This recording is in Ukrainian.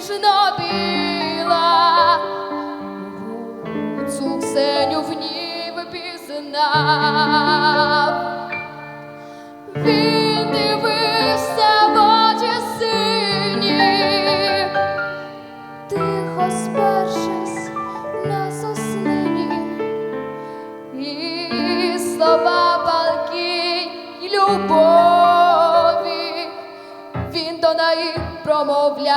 постать біла, цю Ксеню в ній впізнав. Він дивився в очі сині, тихо спершись на соснині, і слова палки й любові, promov lja